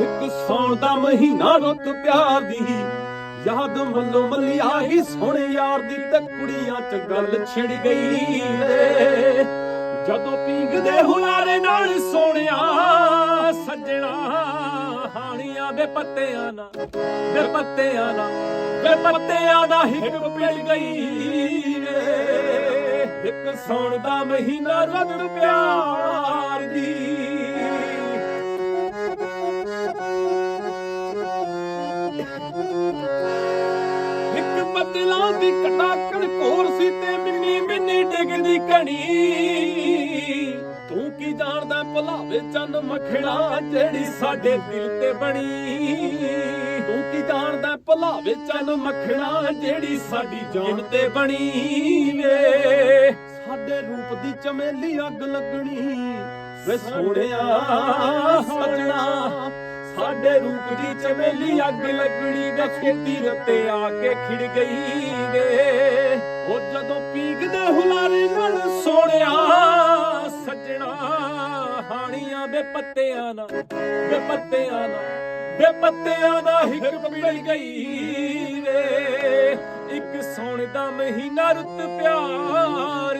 ਇੱਕ ਸੌਣ ਦਾ ਮਹੀਨਾ ਰੁੱਤ ਪਿਆਰ ਦੀ। ਯਾਦ ਮੱਲੋ ਮੱਲਿਆ ਹੀ ਸੋਹਣੇ ਯਾਰ ਦੀ ਤੇ ਕੁੜੀਆਂ ਚ ਗੱਲ ਛਿੜ ਗਈ ਜਦੋਂ ਪੀਂਗਦੇ ਹੁਲਾਰੇ ਨਾਲ ਸੋਹਣਿਆ, ਸੱਜਣਾ ਹਾਣੀਆਂ ਦੇ ਪੱਤਿਆਂ ਨਾਲ, ਦੇ ਪੱਤਿਆਂ ਨਾਲ, ਦੇ ਪੱਤਿਆਂ ਦਾ ਹਿੱਕ ਪਿੜ ਗਈ ਇੱਕ ਸੌਣ ਦਾ ਮਹੀਨਾ ਰੁੱਤ ਪਿਆਰ ਦੀ। ਬੱਦਲਾਂ ਦੀ ਕਟਾਕਣ ਕੋਰ ਸੀ ਤੇ ਮਿੰਨੀ ਮਿੰਨੀ ਡਿੱਗਦੀ ਕਣੀ। ਤੂੰ ਕੀ ਜਾਣਦਾ ਭੁਲਾਵੇ ਚੰਨ ਮਖਣਾ ਜਿਹੜੀ ਸਾਡੇ ਦਿਲ ਤੇ ਬਣੀ। ਤੂੰ ਕੀ ਜਾਣਦਾ ਭੁਲਾਵੇ ਚੰਨ ਮਖਣਾ ਜਿਹੜੀ ਸਾਡੀ ਜਾਨ ਤੇ ਬਣੀ ਵੇ। ਸਾਡੇ ਰੂਪ ਦੀ ਚਮੇਲੀ ਅੱਗ ਲੱਗਣੀ ਵੇ ਸੋਹਣਿਆ ਸਜਣਾ। ਸਾਡੇ ਰੂਪ ਦੀ ਚਮੇਲੀ ਅੱਗ ਲੱਗਣੀ ਵੇ ਖੇਤੀ ਰਤੇ ਆ ਕੇ ਖਿੜ ਗਈ ਵੇ। ਉਹ ਜਦੋਂ ਪੀਗਦੇ ਹੁਲਾਰੇ ਨਾਲ ਸੋਹਣਿਆ ਸੱਜਣਾ ਹਾਣੀਆਂ ਦੇ ਪੱਤਿਆਂ ਨਾਲ ਵੇ ਪੱਤਿਆਂ ਨਾਲ ਵੇ ਪੱਤਿਆਂ ਦਾ ਹਿੱਕ ਪਿੜ ਗਈ ਵੇ। ਇੱਕ ਸੌਣ ਦਾ ਮਹੀਨਾ ਰੁੱਤ ਪਿਆਰ